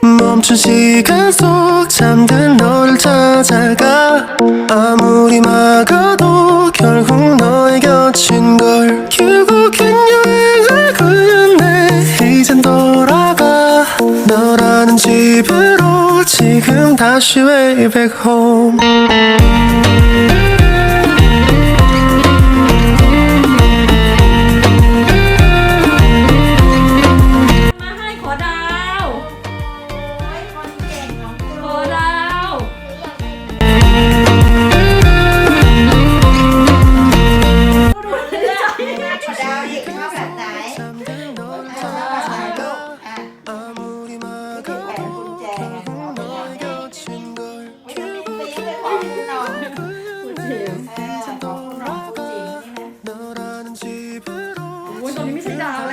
멈춘 시간 속 잠든 너를 찾아가. 아무리 막아도 결국 너의 곁인 걸 결국엔 여행을 끝내 이젠 돌아가. 너라는 집으로 지금 다시 way back home Sim. É, Vou dormir sem dar